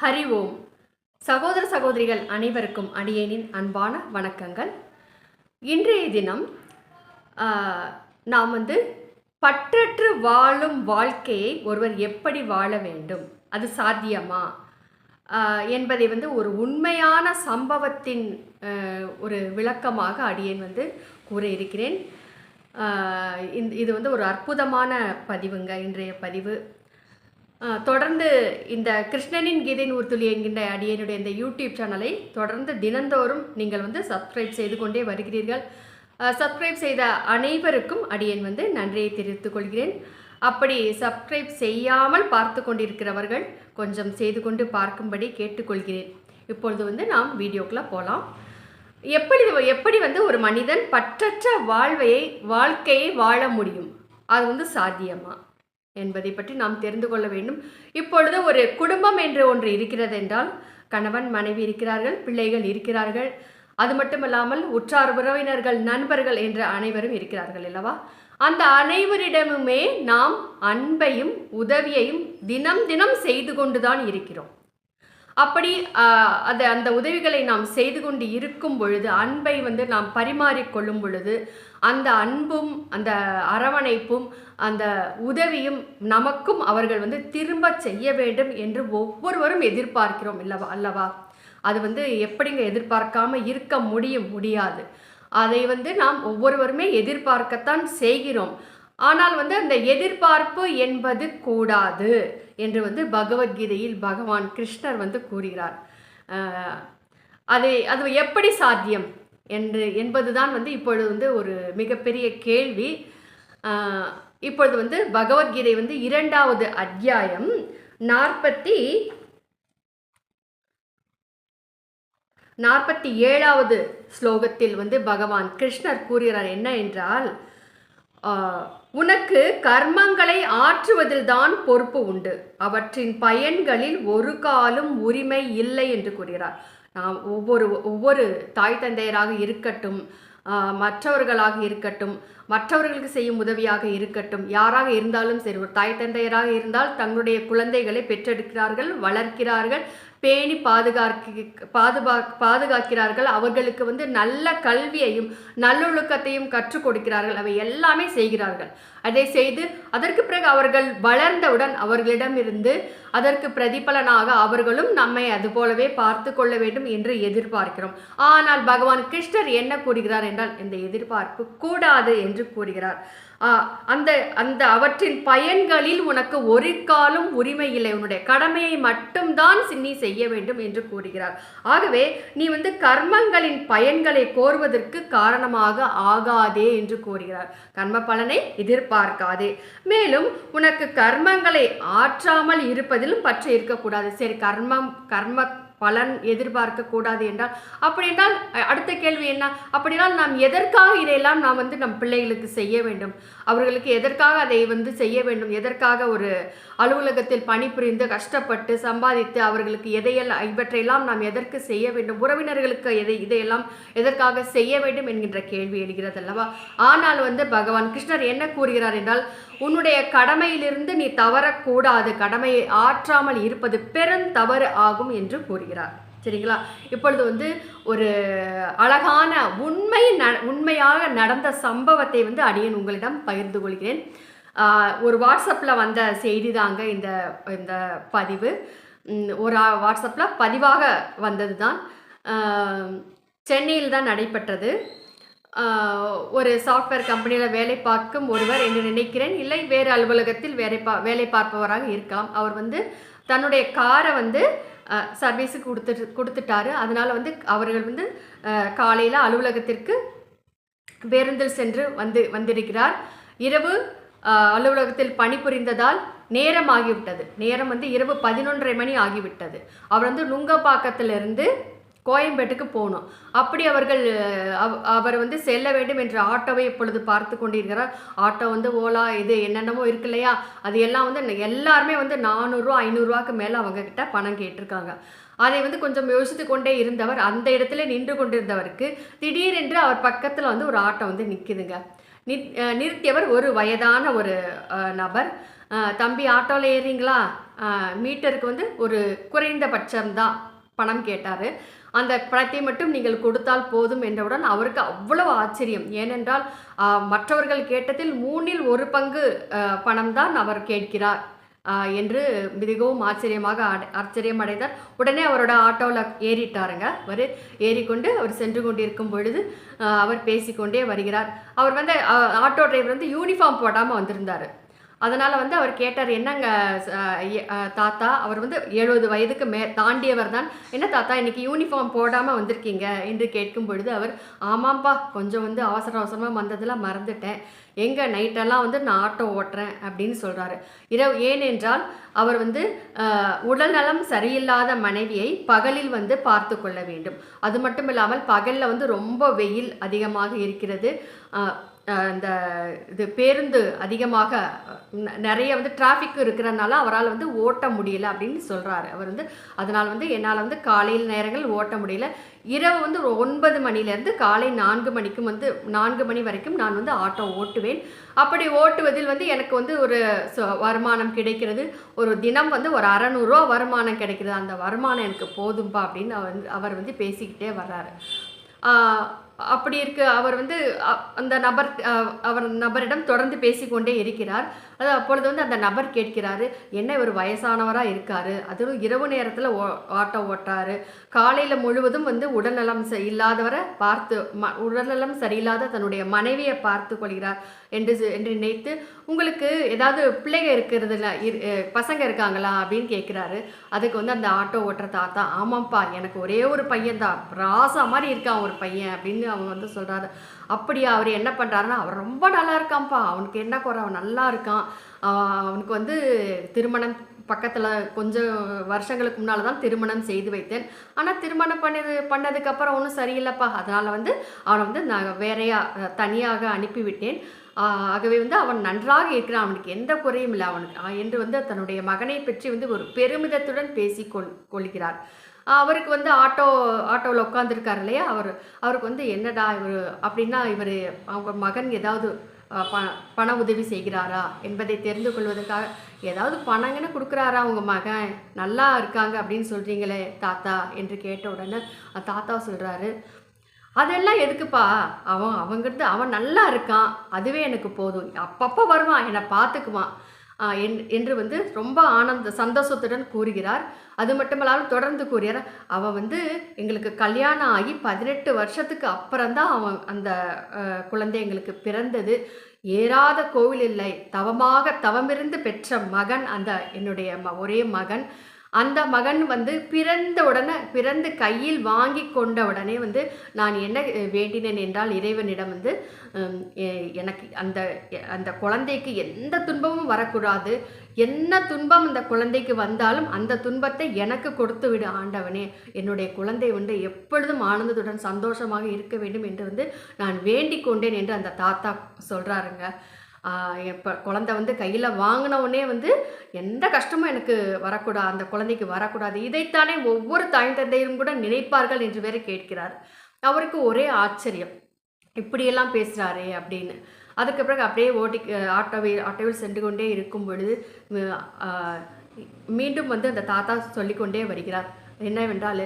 ஹரி ஓம். சகோதர சகோதரிகள் அனைவருக்கும் அடியேனின் அன்பான வணக்கங்கள். இன்றைய தினம் நாம் வந்து பற்றற்று வாழும் வாழ்க்கையை ஒருவர் எப்படி வாழ வேண்டும்? அது சாத்தியமா? என்பதை வந்து ஒரு உண்மையான சம்பவத்தின் ஒரு விளக்கமாக அடியேன் வந்து கூற இருக்கிறேன் இந்த- இது வந்து ஒரு அற்புதமான பதிவுங்க இன்றைய பதிவு. தொடர்ந்து இந்த கிருஷ்ணனின் கீதை நூற்துளி என்கின்ற அடியனுடைய இந்த யூடியூப் சேனலை தொடர்ந்து தினந்தோறும் நீங்கள் வந்து சப்ஸ்கிரைப் செய்து கொண்டே வருகிறீர்கள். சப்ஸ்கிரைப் செய்த அனைவருக்கும் அடியன் வந்து நன்றியை தெரிவித்துக் கொள்கிறேன். அப்படி சப்ஸ்கிரைப் செய்யாமல் பார்த்து கொண்டிருக்கிறவர்கள் கொஞ்சம் செய்து கொண்டு பார்க்கும்படி கேட்டுக்கொள்கிறேன். இப்பொழுது வந்து நாம் வீடியோக்குள்ளே போகலாம் எப்படி எப்படி வந்து ஒரு மனிதன் பற்றற்ற வாழ்வையை வாழ்க்கையை வாழ முடியும்? அது வந்து சாத்தியமாக என்பதை பற்றி நாம் தெரிந்து கொள்ள வேண்டும். இப்பொழுது ஒரு குடும்பம் என்று ஒன்று இருக்கிறது என்றால் கணவன் மனைவி இருக்கிறார்கள் பிள்ளைகள் இருக்கிறார்கள். அது மட்டுமல்லாமல் உற்றார் உறவினர்கள் நண்பர்கள் என்ற அனைவரும் இருக்கிறார்கள் அல்லவா? அந்த அனைவரிடமுமே நாம் அன்பையும் உதவியையும் தினம் தினம் செய்து கொண்டுதான் இருக்கிறோம். அப்படி ஆஹ், அது அந்த உதவிகளை நாம் செய்து கொண்டு இருக்கும் பொழுது அன்பை வந்து நாம் பரிமாறிக்கொள்ளும் பொழுது அந்த அன்பும் அந்த அரவணைப்பும் அந்த உதவியும் நமக்கும் அவர்கள் வந்து திரும்ப செய்ய வேண்டும் என்று ஒவ்வொருவரும் எதிர்பார்க்கிறோம் இல்லவா அல்லவா? அது வந்து எப்படிங்க எதிர்பார்க்காம இருக்க முடியும் முடியாது. அதை வந்து நாம் ஒவ்வொருவருமே எதிர்பார்க்கத்தான் செய்கிறோம். ஆனால் வந்து அந்த எதிர்பார்ப்பு என்பது கூடாது என்று வந்து பகவத்கீதையில் பகவான் கிருஷ்ணர் வந்து கூறுகிறார். அதை அது அது எப்படி சாத்தியம் என்று என்பதுதான் வந்து இப்பொழுது வந்து ஒரு மிகப்பெரிய கேள்வி. இப்பொழுது வந்து பகவத்கீதை வந்து இரண்டாவது அத்தியாயம் நாற்பத்தி நாற்பத்தி ஏழாவது ஸ்லோகத்தில் வந்து பகவான் கிருஷ்ணர் கூறுகிறார் என்ன என்றால் உனக்கு கர்மங்களை ஆற்றுவதில்தான் பொறுப்பு உண்டு. அவற்றின் பயன்களில் ஒரு காலும் உரிமை இல்லை என்று கூறுகிறார். நாம் ஒவ்வொரு ஒவ்வொரு தாய் தந்தையராக இருக்கட்டும் மற்றவர்களாக இருக்கட்டும் மற்றவர்களுக்கு செய்யும் உதவியாக இருக்கட்டும் யாராக இருந்தாலும் சரி ஒரு தாய் தந்தையராக இருந்தால் தங்களுடைய குழந்தைகளை பெற்றெடுக்கிறார்கள் வளர்க்கிறார்கள் பேணி பாதுகாக்க பாதுகா பாதுகாக்கிறார்கள். அவர்களுக்கு வந்து நல்ல கல்வியையும் நல்லொழுக்கத்தையும் கற்றுக் கொடுக்கிறார்கள். அவை எல்லாமே செய்கிறார்கள். அதை செய்து அதற்கு பிறகு அவர்கள் வளர்ந்தவுடன் அவர்களிடமிருந்து அதற்கு பிரதிபலனாக அவர்களும் நம்மை அதுபோலவே பார்த்து கொள்ள வேண்டும் என்று எதிர்பார்க்கிறோம். ஆனால் பகவான் கிருஷ்ணர் என்ன கூறுகிறார் என்றால் இந்த எதிர்பார்ப்பு கூடாது என்று கூறுகிறார். அந்த அந்த அவற்றின் பயன்களில் உனக்கு ஒரு காலும் உரிமை இல்லை. உன்னுடைய கடமையை மட்டும்தான் நீ செய்ய வேண்டும் என்று கூறுகிறார். ஆகவே நீ வந்து கர்மங்களின் பயன்களை கோருவதற்கு காரணமாக ஆகாதே என்று கூறுகிறார். கர்ம பலனை எதிர்பார்க்காதே. மேலும் உனக்கு கர்மங்களை ஆற்றாமல் இருப்பதிலும் பற்று இருக்கக்கூடாது. சரி கர்மம் கர்ம பலன் எதிர்பார்க்க கூடாது என்றால் அப்படி என்றால் அடுத்த கேள்வி என்ன? அப்படினால் நாம் எதற்காக இதையெல்லாம் நாம் வந்து நம் பிள்ளைகளுக்கு செய்ய வேண்டும்? அவர்களுக்கு எதற்காக அதை வந்து செய்ய வேண்டும்? எதற்காக ஒரு அலுவலகத்தில் பணிபுரிந்து கஷ்டப்பட்டு சம்பாதித்து அவர்களுக்கு எதையெல்லாம் இவற்றையெல்லாம் நாம் எதற்கு செய்ய வேண்டும்? உறவினர்களுக்கு எதை இதையெல்லாம் எதற்காக செய்ய வேண்டும்? என்கின்ற கேள்வி எழுகிறது அல்லவா ஆனால் வந்து பகவான் கிருஷ்ணர் என்ன கூறுகிறார் என்றால் உன்னுடைய கடமையிலிருந்து நீ தவறக்கூடாது. கடமையை ஆற்றாமல் இருப்பது பெருந்தவறு ஆகும் என்று கூறுகிறார். சரிங்களா? இப்பொழுது வந்து ஒரு அழகான உண்மை ந உண்மையாக நடந்த சம்பவத்தை வந்து அடியேன் உங்களிடம் பகிர்ந்து கொள்கிறேன். ஒரு வாட்ஸ்அப்பில் வந்த செய்தி தாங்க இந்த இந்த பதிவு. ஒரு வாட்ஸ்அப்பில் பதிவாக வந்தது தான் சென்னையில் தான் நடைபெற்றது. ஒரு சாஃப்ட்வேர் கம்பெனியில் வேலை பார்க்கும் ஒருவர் என்று நினைக்கிறேன். இல்லை வேறு அலுவலகத்தில் வேலை பா வேலை பார்ப்பவராக இருக்கலாம். அவர் வந்து தன்னுடைய காரை வந்து சர்வீஸுக்கு கொடுத்துட்டு கொடுத்துட்டாரு. அதனால் வந்து அவர்கள் வந்து காலையில் அலுவலகத்திற்கு பேருந்தில் சென்று வந்து வந்திருக்கிறார். இரவு அலுவலகத்தில் பணிபுரிந்ததால் நேரம் ஆகிவிட்டது. நேரம் வந்து இரவு பதினொன்றரை மணி ஆகிவிட்டது. அவர் வந்து நுங்கப்பாக்கத்திலிருந்து கோயம்பேட்டுக்கு போகணும். அப்படி அவர்கள் அவ் அவர் வந்து செல்ல வேண்டும் என்ற ஆட்டோவை இப்பொழுது பார்த்து கொண்டிருக்கிறார். ஆட்டோ வந்து ஓலா இது என்னென்னமோ இருக்கு இல்லையா? அது எல்லாம் வந்து எல்லாருமே வந்து நானூறுரூவா ஐநூறுரூவாக்கு மேலே அவங்க கிட்ட பணம் கேட்டிருக்காங்க. அதை வந்து கொஞ்சம் யோசித்து கொண்டே இருந்தவர் அந்த இடத்துல நின்று கொண்டிருந்தவருக்கு திடீரென்று அவர் பக்கத்தில் வந்து ஒரு ஆட்டோ வந்து நிற்குதுங்க நிற் நிறுத்தியவர் ஒரு வயதான ஒரு நபர். தம்பி ஆட்டோவில் ஏறிங்களா மீட்டருக்கு வந்து ஒரு குறைந்தபட்சம் தான் பணம் கேட்டார். அந்த பணத்தை மட்டும் நீங்கள் கொடுத்தால் போதும் என்றவுடன் அவருக்கு அவ்வளவு ஆச்சரியம். ஏனென்றால் மற்றவர்கள் கேட்டதில் மூணில் ஒரு பங்கு பணம் தான் அவர் கேட்கிறார் என்று மிகவும் ஆச்சரியமாக அடை- ஆச்சரியம் அடைந்தார் உடனே அவரோட ஆட்டோவில் ஏறிட்டாருங்க. அவர் ஏறிக்கொண்டு அவர் சென்று கொண்டிருக்கும் பொழுது அவர் பேசிக்கொண்டே வருகிறார். அவர் வந்து ஆட்டோ டிரைவர் வந்து யூனிஃபார்ம் போடாமல் வந்திருந்தார். அதனால் வந்து அவர் கேட்டார் என்னங்க தாத்தா? அவர் வந்து எழுபது வயதுக்கு மே தாண்டியவர் தான். என்ன தாத்தா இன்றைக்கி யூனிஃபார்ம் போடாமல் வந்திருக்கீங்க? என்று கேட்கும் பொழுது அவர் ஆமாம்ப்பா கொஞ்சம் வந்து அவசர அவசரமாக வந்ததில் மறந்துட்டேன். எங்கே நைட்டெல்லாம் வந்து நான் ஆட்டோ ஓட்டுறேன் அப்படின்னு சொல்கிறாரு இரவு ஏனென்றால் அவர் வந்து உடல்நலம் சரியில்லாத மனைவியை பகலில் வந்து பார்த்து கொள்ள வேண்டும். அது மட்டும் இல்லாமல் பகலில் வந்து ரொம்ப வெயில் அதிகமாக இருக்கிறது. இந்த இது பேருந்து அதிகமாக நிறைய வந்து டிராஃபிக் இருக்கிறனால அவரால் வந்து ஓட்ட முடியல அப்படின்னு சொல்கிறாரு அவர் வந்து அதனால் வந்து என்னால் வந்து காலையில் நேரங்கள் ஓட்ட முடியல. இரவு வந்து ஒரு ஒன்பது மணிலேருந்து காலை நான்கு மணிக்கும் வந்து நான்கு மணி வரைக்கும் நான் வந்து ஆட்டோ ஓட்டுவேன். அப்படி ஓட்டுவதில் வந்து எனக்கு வந்து ஒரு ச- வருமானம் கிடைக்கிறது. ஒரு தினம் வந்து ஒரு அறநூறுவா வருமானம் கிடைக்கிறது. அந்த வருமானம் எனக்கு போதும்பா அப்படின்னு அவர் வந்து- அவர் வந்து பேசிக்கிட்டே வர்றாரு. அப்படி இருக்கு. அவர் வந்து அந்த நபர் அஹ், அவர் நபரிடம் தொடர்ந்து பேசிக்கொண்டே இருக்கிறார். அது அப்பொழுது வந்து அந்த நபர் கேட்கிறாரு என்ன இவர் வயசானவராக இருக்கார்? அதுவும் இரவு நேரத்தில் ஓ ஆட்டோ ஓட்டார் காலையில் முழுவதும் வந்து உடல்நலம் ச- இல்லாதவரை பார்த்து ம உடல்நலம் சரியில்லாத தன்னுடைய மனைவியை பார்த்து கொள்கிறார் என்று என்று நினைத்து உங்களுக்கு ஏதாவது பிள்ளைங்க இருக்கிறதுல இரு பசங்க இருக்காங்களா? அப்படின்னு கேட்குறாரு. அதுக்கு வந்து அந்த ஆட்டோ ஓட்டுற தாத்தா ஆமாம்ப்பா எனக்கு ஒரே ஒரு பையன் தான் ராசா மாதிரி இருக்கான் ஒரு பையன் அப்படின்னு அவங்க வந்து சொல்கிறாரு அப்படியா அவர் என்ன பண்ணுறாருன்னா அவர் ரொம்ப நல்லா இருக்கான்ப்பா. அவனுக்கு என்ன குறை அவன் நல்லா இருக்கான். அவனுக்கு வந்து திருமணம் பக்கத்தில் கொஞ்சம் வருஷங்களுக்கு முன்னால் தான் திருமணம் செய்து வைத்தேன். ஆனால் திருமணம் பண்ணது பண்ணதுக்கப்புறம் ஒன்றும் சரியில்லைப்பா. அதனால் வந்து அவனை வந்து நான் வேறையாக தனியாக அனுப்பிவிட்டேன். ஆகவே வந்து அவன் நன்றாக இருக்கிறான். அவனுக்கு எந்த குறையும் இல்லை. அவனுக்கு என்று வந்து தன்னுடைய மகனை பற்றி வந்து ஒரு பெருமிதத்துடன் பேசி கொள் கொள்கிறார். அவருக்கு வந்து ஆட்டோ ஆட்டோவில் உட்காந்துருக்காரு இல்லையா? அவர் அவருக்கு வந்து என்னடா இவர் அப்படின்னா இவர் அவங்க மகன் ஏதாவது ப பண உதவி செய்கிறாரா என்பதை தெரிந்து கொள்வதற்காக ஏதாவது பணங்கன்னு கொடுக்குறாரா உங்கள் மகன்? நல்லா இருக்காங்க அப்படின்னு சொல்கிறீங்களே தாத்தா என்று கேட்ட உடனே தாத்தா சொல்கிறாரு அதெல்லாம் எதுக்குப்பா? அவன் அவங்கிறது அவன் நல்லா இருக்கான். அதுவே எனக்கு போதும். அப்பப்போ வருவான். என்னை பார்த்துக்குவான். என்- என்று வந்து ரொம்ப ஆனந்த சந்தோஷத்துடன் கூறுகிறார். அது மட்டுமல்லாமல் தொடர்ந்து கூறியார் அவன் வந்து எங்களுக்கு கல்யாணம் ஆகி பதினெட்டு வருஷத்துக்கு அப்புறம்தான் அவன் அந்த குழந்தை எங்களுக்கு பிறந்தது. ஏறாத கோவில் இல்லை. தவமாக தவமிருந்து பெற்ற மகன் அந்த என்னுடைய ம- ஒரே மகன். அந்த மகன் வந்து பிறந்த உடனே பிறந்து கையில் வாங்கி கொண்ட உடனே வந்து நான் என்ன வேண்டினேன் என்றால் இறைவனிடம் வந்து எ- எனக்கு அந்த அந்த குழந்தைக்கு எந்த துன்பமும் வரக்கூடாது. என்ன துன்பம் அந்த குழந்தைக்கு வந்தாலும் அந்த துன்பத்தை எனக்கு கொடுத்து விடு ஆண்டவனே. என்னுடைய குழந்தை வந்து எப்பொழுதும் ஆனந்தத்துடன் சந்தோஷமாக இருக்க வேண்டும் என்று வந்து நான் வேண்டிக் கொண்டேன் என்று அந்த தாத்தா சொல்கிறாருங்க இப்போ குழந்தை வந்து கையில் வாங்கினவுடனே வந்து எந்த கஷ்டமும் எனக்கு வரக்கூடாது அந்த குழந்தைக்கு வரக்கூடாது. இதைத்தானே ஒவ்வொரு தாய் தந்தையும் கூட நினைப்பார்கள் என்று வேற கேட்கிறார். அவருக்கு ஒரே ஆச்சரியம். இப்படியெல்லாம் பேசுகிறாரே அப்படின்னு. அதுக்கு பிறகு அப்படியே ஓட்டி ஆட்டோவில் ஆட்டோவில் சென்று கொண்டே இருக்கும் பொழுது மீண்டும் வந்து அந்த தாத்தா சொல்லிக்கொண்டே வருகிறார். என்னவென்றால்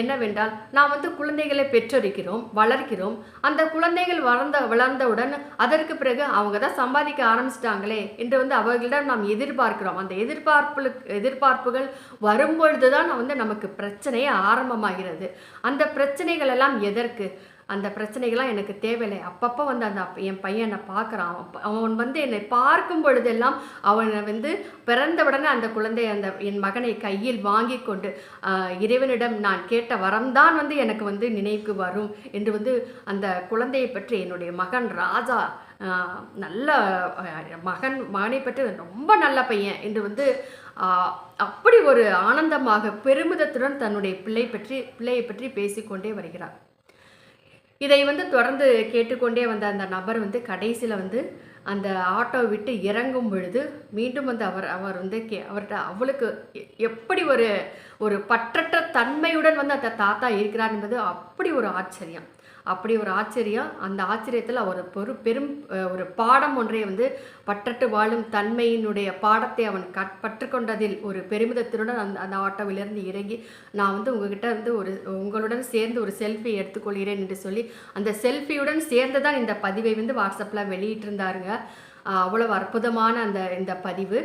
என்னவென்றால் நாம் வந்து குழந்தைகளை பெற்றொருக்கிறோம் வளர்க்கிறோம். அந்த குழந்தைகள் வளர்ந்த வளர்ந்தவுடன் அதற்கு பிறகு அவங்க தான் சம்பாதிக்க ஆரம்பிச்சிட்டாங்களே என்று வந்து அவர்களிடம் நாம் எதிர்பார்க்கிறோம். அந்த எதிர்பார்ப்பு எதிர்பார்ப்புகள் வரும்பொழுது தான் வந்து நமக்கு பிரச்சனையே ஆரம்பமாகிறது. அந்த பிரச்சனைகள் எல்லாம் எதற்கு? அந்த பிரச்சனைகள்லாம் எனக்கு தேவையில்லை. அப்பப்போ வந்து அந்த என் பையன் என்னை பார்க்குறான். அவன் வந்து என்னை பார்க்கும் பொழுதெல்லாம் அவனை வந்து பிறந்தவுடனே அந்த குழந்தை அந்த என் மகனை கையில் வாங்கி கொண்டு இறைவனிடம் நான் கேட்ட வரம்தான் வந்து எனக்கு வந்து நினைவுக்கு வரும் என்று வந்து அந்த குழந்தையை பற்றி என்னுடைய மகன் ராஜா நல்ல மகன் மகனை பற்றி ரொம்ப நல்ல பையன் என்று வந்து அப்படி ஒரு ஆனந்தமாக பெருமிதத்துடன் தன்னுடைய பிள்ளை பற்றி பிள்ளையை பற்றி பேசிக்கொண்டே வருகிறார். இதை வந்து தொடர்ந்து கேட்டுக்கொண்டே வந்த அந்த நபர் வந்து கடைசியில் வந்து அந்த ஆட்டோ விட்டு இறங்கும் பொழுது மீண்டும் வந்து அவர் அவர் வந்து கே அவர்கிட்ட அவளுக்கு எப்படி ஒரு ஒரு பற்றற்ற தன்மையுடன் வந்து அந்த தாத்தா இருக்கிறார் என்பது அப்படி ஒரு ஆச்சரியம். அப்படி ஒரு ஆச்சரியம். அந்த ஆச்சரியத்தில் அவர் பெரு பெரும் ஒரு பாடம் ஒன்றை வந்து பற்றட்டு வாழும் தன்மையினுடைய பாடத்தை அவன் கற் பற்றுக்கொண்டதில் ஒரு பெருமிதத்தினுடன் அந்த அந்த ஆட்டோவிலிருந்து இறங்கி நான் வந்து உங்ககிட்ட வந்து ஒரு உங்களுடன் சேர்ந்து ஒரு செல்ஃபி எடுத்துக்கொள்கிறேன் என்று சொல்லி அந்த செல்ஃபியுடன் சேர்ந்து தான் இந்த பதிவை வந்து வாட்ஸ்அப்பில் வெளியிட்டிருந்தாருங்க. அவ்வளவு அற்புதமான அந்த இந்த பதிவு.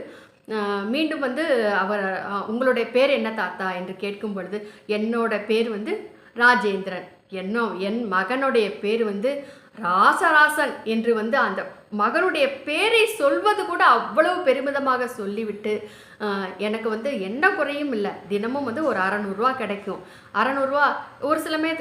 மீண்டும் வந்து அவர் உங்களுடைய பேர் என்ன தாத்தா? என்று கேட்கும் பொழுது என்னோட பேர் வந்து ராஜேந்திரன். என்னோ என் மகனுடைய பேர் வந்து ராசராசன் என்று வந்து அந்த மகனுடைய பேரை சொல்வது கூட அவ்வளவு பெருமிதமாக சொல்லிவிட்டு எனக்கு வந்து என்ன குறையும் இல்லை. தினமும் வந்து ஒரு அறநூறுரூவா கிடைக்கும். அறநூறுரூவா ஒரு சிலமே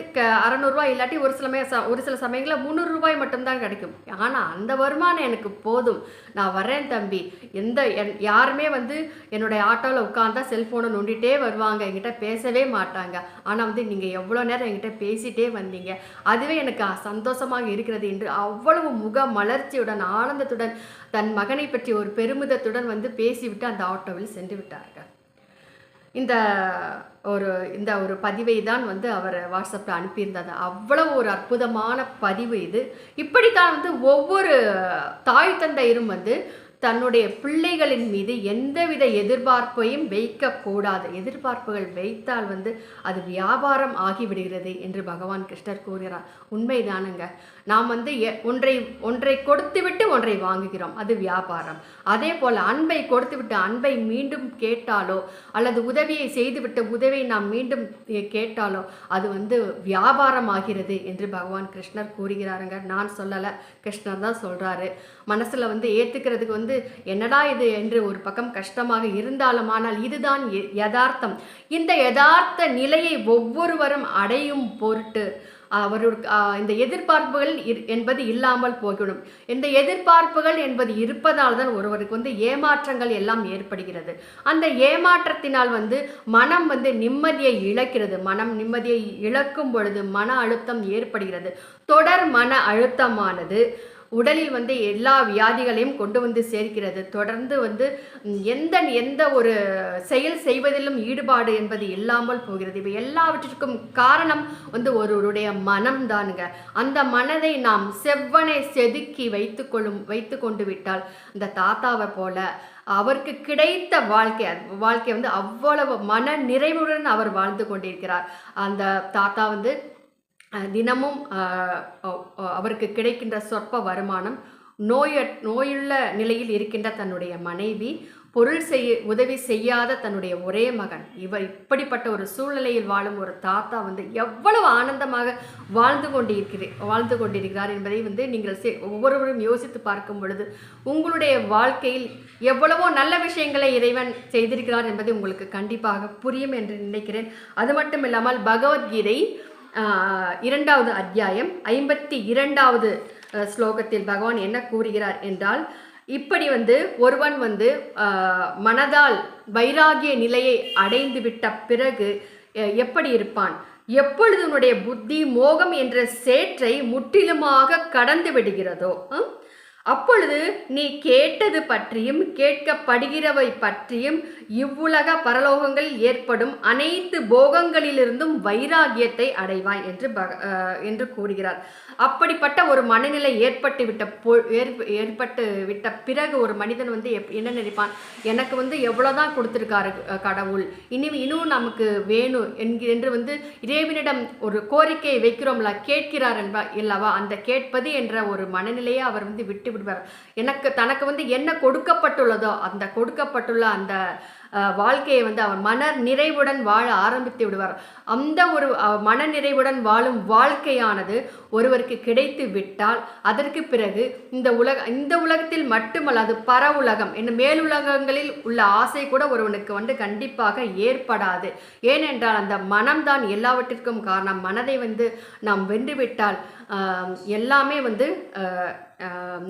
அறநூறுரூவா இல்லாட்டி ஒரு சிலமே ச ஒரு சில சமயங்களில் முந்நூறுரூவாய் மட்டும்தான் கிடைக்கும். ஆனால் அந்த வருமானம் எனக்கு போதும். நான் வரேன் தம்பி. எந்த என் யாருமே வந்து என்னுடைய ஆட்டோவில் உட்காந்தா செல்ஃபோனை நோண்டிகிட்டே வருவாங்க. என்கிட்ட பேசவே மாட்டாங்க. ஆனால் வந்து நீங்கள் எவ்வளோ நேரம் என்கிட்ட பேசிகிட்டே வந்தீங்க. அதுவே எனக்கு சந்தோஷமாக இருக்கிறது என்று அவ்வளவு முக மலர்ச்சியுடன் தன் ஆனந்தத்துடன் தன் மகனை பற்றி ஒரு பெருமிதத்துடன் வந்து பேசிவிட்டு அந்த ஆட்டோவில் சென்று விட்டார்கள். இந்த ஒரு இந்த ஒரு பதிவை தான் வந்து அவர் வாட்ஸ்அப்பில் அனுப்பியிருந்தார் அவ்வளவு ஒரு அற்புதமான பதிவு இது. இப்படித்தான் வந்து ஒவ்வொரு தாய் தந்தையரும் வந்து தன்னுடைய பிள்ளைகளின் மீது எந்தவித எதிர்பார்ப்பையும் வைக்கக்கூடாது. எதிர்பார்ப்புகள் வைத்தால் வந்து அது வியாபாரம் ஆகிவிடுகிறது என்று பகவான் கிருஷ்ணர் கூறுகிறார். உண்மைதானுங்க. நாம் வந்து எ- ஒன்றை ஒன்றை கொடுத்துவிட்டு ஒன்றை வாங்குகிறோம். அது வியாபாரம். அதே போல் அன்பை கொடுத்துவிட்டு அன்பை மீண்டும் கேட்டாலோ அல்லது உதவியை செய்துவிட்டு உதவியை நாம் மீண்டும் கேட்டாலோ அது வந்து வியாபாரம் ஆகிறது என்று பகவான் கிருஷ்ணர் கூறுகிறாருங்க. நான் சொல்லலை கிருஷ்ணர் தான் சொல்கிறாரு மனசில் வந்து ஏற்றுக்கிறதுக்கு வந்து என்னடா இது என்று ஒரு பக்கம் கஷ்டமாக இருந்தாலும் ஆனால் இதுதான் எ- யதார்த்தம். இந்த யதார்த்த நிலையை ஒவ்வொருவரும் அடையும் பொருட்டு அவருக்கு இந்த எதிர்பார்ப்புகள் இர்- என்பது இல்லாமல் போய்விடும் இந்த எதிர்பார்ப்புகள் என்பது இருப்பதால் தான் ஒருவருக்கு வந்து ஏமாற்றங்கள் எல்லாம் ஏற்படுகிறது. அந்த ஏமாற்றத்தினால் வந்து மனம் வந்து நிம்மதியை இழக்கிறது. மனம் நிம்மதியை இழக்கும் பொழுது மன அழுத்தம் ஏற்படுகிறது. தொடர் மன அழுத்தமானது உடலில் வந்து எல்லா வியாதிகளையும் கொண்டு வந்து சேர்க்கிறது. தொடர்ந்து வந்து எந்த எந்த ஒரு செயல் செய்வதிலும் ஈடுபாடு என்பது இல்லாமல் போகிறது. இவை எல்லாவற்றிற்கும் காரணம் வந்து ஒருவருடைய மனம்தானுங்க அந்த மனதை நாம் செவ்வனை செதுக்கி வைத்து கொள்ளும் வைத்து கொண்டு விட்டால் இந்த தாத்தாவை போல அவருக்கு கிடைத்த வாழ்க்கை வாழ்க்கை வந்து அவ்வளவு மன நிறைவுடன் அவர் வாழ்ந்து கொண்டிருக்கிறார். அந்த தாத்தா வந்து தினமும் அவருக்கு கிடைக்கின்ற சொற்ப வருமானம் நோய நோயுள்ள நிலையில் இருக்கின்ற தன்னுடைய மனைவி பொருள் செய்ய உதவி செய்யாத தன்னுடைய ஒரே மகன். இவர் இப்படிப்பட்ட ஒரு சூழ்நிலையில் வாழும் ஒரு தாத்தா வந்து எவ்வளவு ஆனந்தமாக வாழ்ந்து கொண்டிருக்கிறே வாழ்ந்து கொண்டிருக்கிறார் என்பதை வந்து நீங்கள் செ- ஒவ்வொருவரும் யோசித்து பார்க்கும் பொழுது உங்களுடைய வாழ்க்கையில் எவ்வளவோ நல்ல விஷயங்களை இறைவன் செய்திருக்கிறார் என்பதை உங்களுக்கு கண்டிப்பாக புரியும் என்று நினைக்கிறேன். அது மட்டும் இல்லாமல் பகவத்கீதை இரண்டாவது அத்தியாயம் ஐம்பத்தி இரண்டாவது ஸ்லோகத்தில் பகவான் என்ன கூறுகிறார் என்றால் இப்படி வந்து ஒருவன் வந்து மனதால் வைராகிய நிலையை அடைந்து விட்ட பிறகு எப்படி இருப்பான்? எப்பொழுது உன்னுடைய புத்தி மோகம் என்ற சேற்றை முற்றிலுமாக கடந்து விடுகிறதோ அப்பொழுது நீ கேட்டது பற்றியும் கேட்கப்படுகிறவை பற்றியும் இவ்வுலக பரலோகங்களில் ஏற்படும் அனைத்து போகங்களிலிருந்தும் வைராகியத்தை அடைவாய் என்று பக- என்று கூறுகிறார். அப்படிப்பட்ட ஒரு மனநிலை ஏற்பட்டு விட்ட பொ- ஏற்ப- ஏற்பட்டு விட்ட பிறகு ஒரு மனிதன் வந்து எப்- என்ன நினைப்பான்? எனக்கு வந்து எவ்வளோதான் கொடுத்துருக்காரு கடவுள். இனி இன்னும் நமக்கு வேணும் என்று வந்து இறைவனிடம் ஒரு கோரிக்கையை வைக்கிறோம்ல கேட்கிறார் என்பா இல்லவா அந்த கேட்பது என்ற ஒரு மனநிலையை அவர் வந்து விட்டு விடுவார். எனக்கு தனக்கு வந்து என்ன கொடுக்கப்பட்டுள்ளதோ அந்த கொடுக்கப்பட்டுள்ள அந்த வாழ்க்கையை வந்து அவர் மன நிறைவுடன் வாழ ஆரம்பித்து விடுவார். அந்த ஒரு மன நிறைவுடன் வாழும் வாழ்க்கையானது ஒருவருக்கு கிடைத்து விட்டால் அதற்கு பிறகு இந்த உலக இந்த உலகத்தில் மட்டுமல்லாது பர உலகம் என்னும் மேலுலகங்களில் உள்ள ஆசை கூட ஒருவனுக்கு வந்து கண்டிப்பாக ஏற்படாது. ஏனென்றால் அந்த மனம்தான் எல்லாவற்றிற்கும் காரணம். மனதை வந்து நாம் வென்றுவிட்டால் எல்லாமே வந்து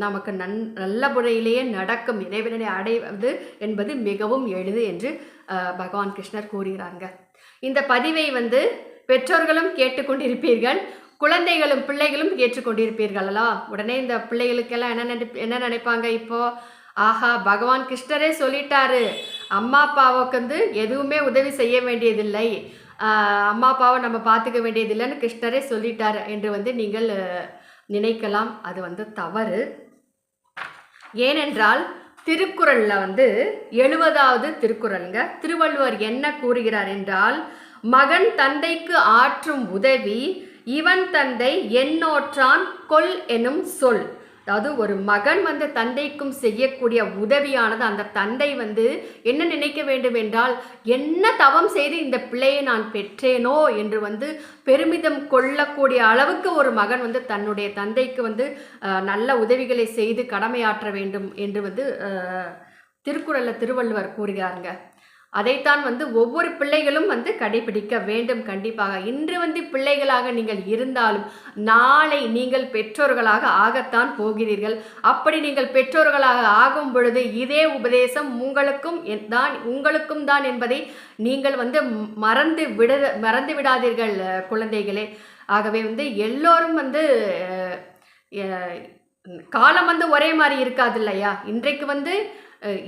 நமக்கு நன் நல்ல முறையிலேயே நடக்கும் இறைவனை அடைவது என்பது மிகவும் எளிது என்று பகவான் கிருஷ்ணர் கூறுகிறாங்க. இந்த பதிவை வந்து பெற்றோர்களும் கேட்டுக்கொண்டிருப்பீர்கள் குழந்தைகளும் பிள்ளைகளும் ஏற்றுக்கொண்டிருப்பீர்களா உடனே இந்த பிள்ளைகளுக்கெல்லாம் என்ன நினை என்ன நினைப்பாங்க இப்போ? ஆஹா பகவான் கிருஷ்ணரே சொல்லிட்டாரு. அம்மா அப்பாவுக்கு வந்து எதுவுமே உதவி செய்ய வேண்டியதில்லை. அம்மா அப்பாவை நம்ம பார்த்துக்க வேண்டியதில்லைன்னு கிருஷ்ணரே சொல்லிட்டார் என்று வந்து நீங்கள் நினைக்கலாம். அது வந்து தவறு. ஏனென்றால் திருக்குறளில் வந்து எழுபதாவது திருக்குறளுங்க. திருவள்ளுவர் என்ன கூறுகிறார் என்றால் மகன் தந்தைக்கு ஆற்றும் உதவி இவன் தந்தை என்னோற்றான் கொல் எனும் சொல். அதாவது ஒரு மகன் வந்து தந்தைக்கும் செய்யக்கூடிய உதவியானது அந்த தந்தை வந்து என்ன நினைக்க வேண்டும் என்றால் என்ன தவம் செய்து இந்த பிள்ளையை நான் பெற்றேனோ? என்று வந்து பெருமிதம் கொள்ளக்கூடிய அளவுக்கு ஒரு மகன் வந்து தன்னுடைய தந்தைக்கு வந்து நல்ல உதவிகளை செய்து கடமையாற்ற வேண்டும் என்று வந்து திருக்குறளில் திருவள்ளுவர் கூறுகிறாருங்க. அதைத்தான் வந்து ஒவ்வொரு பிள்ளைகளும் வந்து கடைபிடிக்க வேண்டும் கண்டிப்பாக. இன்று வந்து பிள்ளைகளாக நீங்கள் இருந்தாலும் நாளை நீங்கள் பெற்றோர்களாக ஆகத்தான் போகிறீர்கள். அப்படி நீங்கள் பெற்றோர்களாக ஆகும் பொழுது இதே உபதேசம் உங்களுக்கும் என்- தான் உங்களுக்கும் தான் என்பதை நீங்கள் வந்து மறந்து விட மறந்து விடாதீர்கள் குழந்தைகளே. ஆகவே வந்து எல்லோரும் வந்து காலம் வந்து ஒரே மாதிரி இருக்காது இல்லையா? இன்றைக்கு வந்து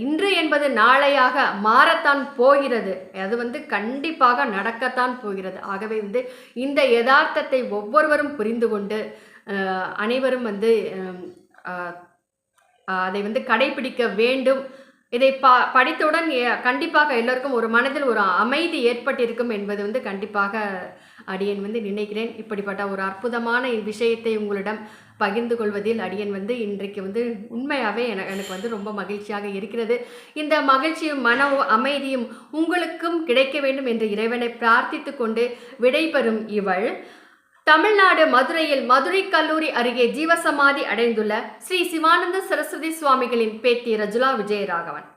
இன்று என்பது நாளையாக மாறத்தான் போகிறது. அது வந்து கண்டிப்பாக நடக்கத்தான் போகிறது. ஆகவே வந்து இந்த யதார்த்தத்தை ஒவ்வொருவரும் புரிந்து கொண்டு அனைவரும் வந்து அதை வந்து கடைபிடிக்க வேண்டும். இதை ப படித்தவுடன் கண்டிப்பாக எல்லோருக்கும் ஒரு மனதில் ஒரு அமைதி ஏற்பட்டிருக்கும் என்பது வந்து கண்டிப்பாக அடியேன் வந்து நினைக்கிறேன். இப்படிப்பட்ட ஒரு அற்புதமான விஷயத்தை உங்களிடம் பகிர்ந்து கொள்வதில் அடியன் வந்து இன்றைக்கு வந்து உண்மையாகவே எனக்கு எனக்கு வந்து ரொம்ப மகிழ்ச்சியாக இருக்கிறது. இந்த மகிழ்ச்சியும் மன அமைதியும் உங்களுக்கும் கிடைக்க வேண்டும் என்று இறைவனை பிரார்த்தித்து கொண்டு விடைபெறும் இவள். தமிழ்நாடு மதுரையில் மதுரை கல்லூரி அருகே ஜீவசமாதி அடைந்துள்ள ஸ்ரீ சிவானந்த சரஸ்வதி சுவாமிகளின் பேத்தி ரஜுலா விஜயராகவன்.